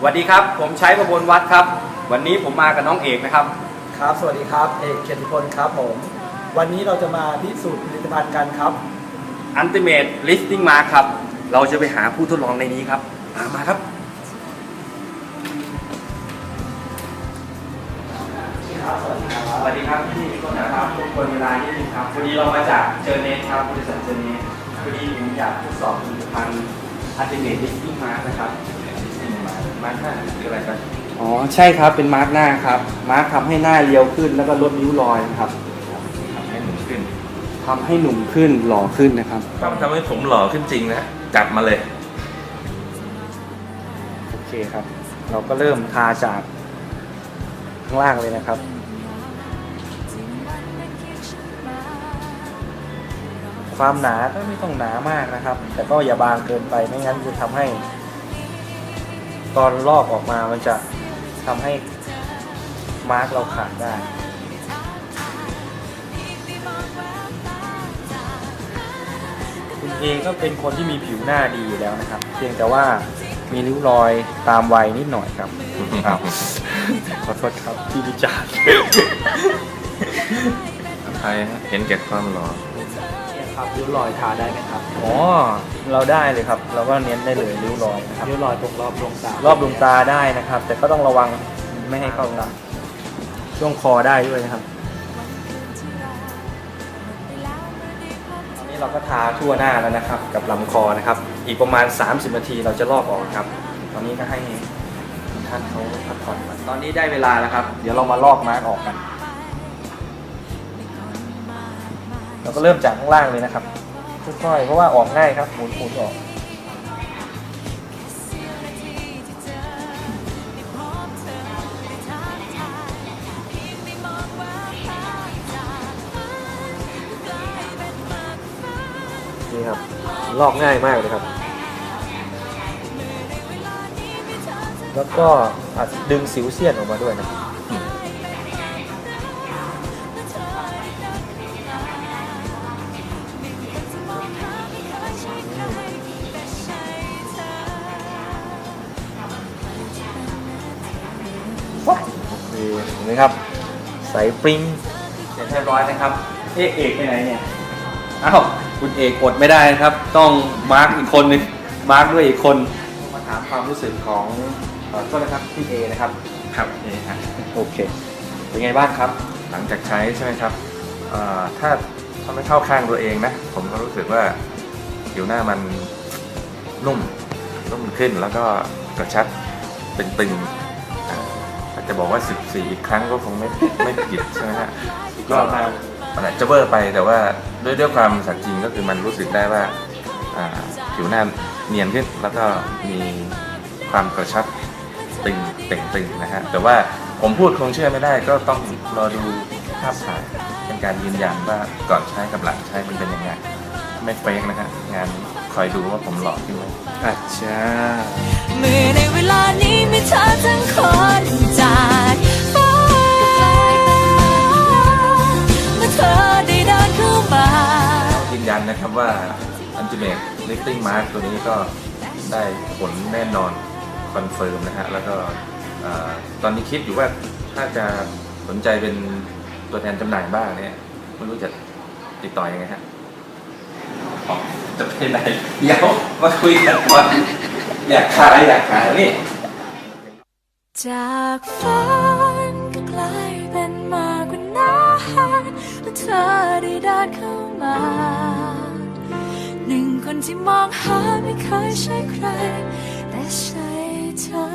สวัสดีครับ ผมใช้ประบนวัดครับ วันนี้ผมมากับน้องเอกนะครับ ครับ สวัสดีครับ เอกเกียรติพลครับผม วันนี้เราจะมาพิสูจน์ผลิตภัณฑ์กันครับ Ultimate Listing Mark ครับ เราจะไปหาผู้ทดลองในนี้ครับตามมาครับ สวัสดีครับพี่ต้นนะครับทุกคนเวลาที่นึงครับพอดีเรามาจากเจอเนสครับบริษัทเจอเนสพอดีผมอยากทดสอบผลิตภัณฑ์ Ultimate Listing Mark นะครับ มาห้าคืออะไรกันอ๋อใช่ครับเป็นมาร์กหน้าครับมาร์กทำให้หน้าเรียวขึ้น แล้วก็ลดริ้วรอยนะครับทำให้หนุ่มขึ้นทำให้หนุ่มขึ้นหล่อขึ้นนะครับ ต้องทำให้ผมหล่อขึ้นจริงนะจัดมาเลยโอเคครับ เราก็เริ่มทาจากข้างล่างเลยนะครับความหนาก็ไม่ต้องหนามากนะครับ แต่ก็อย่าบางเกินไปไม่งั้นจะทำให้ ตอนลอกออกมามันจะทำให้มาร์กเราขาดได้คุณเอก็เป็นคนที่มีผิวหน้าดีอยู่แล้วนะครับ เพียงแต่ว่ามีริ้วรอยตามวัยนิดหน่อยครับอ้าวขอโทษครับที่วิจารณ์ใครฮะเห็นแก่ความหล่อ ครับริ้วรอยทาได้ไหมครับอ๋อเราได้เลยครับ เราก็เน้นได้เลยริ้วรอยนะครับริ้วรอยตรงรอบดวงตารอบดวงตาได้นะครับ แต่ก็ต้องระวังไม่ให้เข้าตาช่วงคอได้ด้วยนะครับตอนนี้เราก็ทาทั่วหน้าแล้วนะครับ กับลำคอนะครับ อีกประมาณ 30 นาทีเราจะลอกออกครับ ตอนนี้ก็ให้ท่านเขาพักผ่อนก่อนตอนนี้ได้เวลาแล้วครับ เดี๋ยวเรามาลอกมาร์กออกกัน เราก็เริ่มจากข้างล่างเลยนะครับค่อยๆเพราะว่าออกง่ายครับหมุนหมุนออกนี่ครับลอกง่ายมากเลยครับ แล้วก็อาจดึงสิวเสี้ยนออกมาด้วยนะ ครับนี่เห็นไหมครับใสปริ้งเสร็จเรียบร้อยนะครับเอกเอกไปไหนเนี่ยอ้าวคุณเอกอดไม่ได้นะครับ ต้องมาร์กอีกคนหนึงมาร์กด้วยอีกคนมาถามความรู้สึกของเอ่อโทษนะครับพี่เอนะครับครับนี่ฮะโอเคเป็นไงบ้างครับ หลังจากใช้ใช่ไหมครับเอ่อถ้าถ้าไม่เข้าข้างตัวเองนะ ผมก็รู้สึกว่าผิวหน้ามันนุ่มนุ่มขึ้นแล้วก็กระชับเป็นตึงอ่าถ้า จะบอกว่า 14 อีกครั้งก็คงไม่ไม่ผิดใช่ไหมฮะยอดมากมันอาจจะเวอร์ไปแต่ว่าด้วยด้วยความสัตย์จริงก็คือมันรู้สึกได้ว่าอ่าผิวหน้าเนียนขึ้นแล้วก็มีความกระชับตึงเต่งตึงนะฮะแต่ว่าผมพูดคงเชื่อไม่ได้ก็ต้องรอดูภาพถ่ายเป็นการยืนยันว่าก่อนใช้กับหลังใช้มันเป็นยังไงไม่เฟกนะฮะงานคอยดูว่าผมหล่อขึ้นไหมอาจาเมื่อในเวลานี้มีเธอทั้งคน นะครับว่า Ultimate Lifting Mask ตัวนี้ก็ได้ผลแน่นอนคอนเฟิร์มนะฮะแล้วก็ตอนนี้คิดอยู่ว่าถ้าจะสนใจเป็นตัวแทนจำหน่ายบ้างเนี่ยไม่รู้จะติดต่อยังไงฮะจะไปไหนเดี๋ยวมาคุยกันก่อนอยากขายอยากขายนี่จากฝันก็กลายเป็นมากกว่านั้นเมื่อเธอได้เดินเข้ามา คนที่มองหาไม่เคยใช่ใคร แต่ใช่เธอ